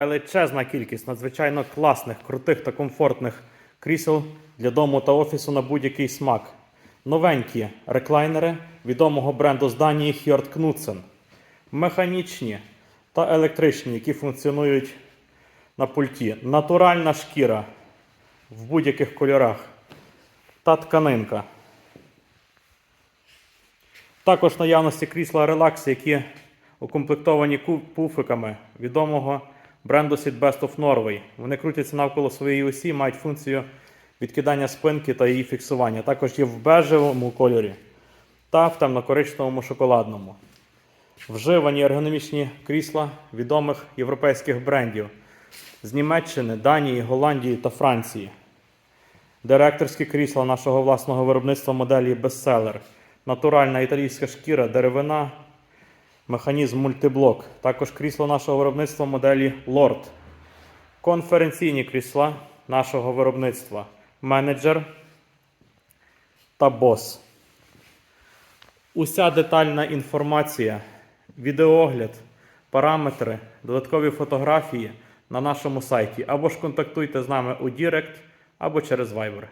Величезна кількість надзвичайно класних, крутих та комфортних крісел для дому та офісу на будь-який смак. Новенькі реклайнери відомого бренду з Данії Hjort Knudsen. Механічні та електричні, які функціонують на пульті. Натуральна шкіра в будь-яких кольорах та тканинка. Також наявності крісла Relax, які укомплектовані пуфиками відомого бренду Seatbest of Norway. Вони крутяться навколо своєї осі, мають функцію відкидання спинки та її фіксування. Також є в бежевому кольорі та в темно-коричневому шоколадному. Вживані ергономічні крісла відомих європейських брендів з Німеччини, Данії, Голландії та Франції. Директорські крісла нашого власного виробництва моделі Bestseller. Натуральна італійська шкіра, деревина, механізм мультиблок. Також крісло нашого виробництва моделі Lord. Конференційні крісла нашого виробництва Менеджер та Boss. Уся детальна інформація, відеоогляд, параметри, додаткові фотографії на нашому сайті. Або ж контактуйте з нами у Дірект, або через Viber.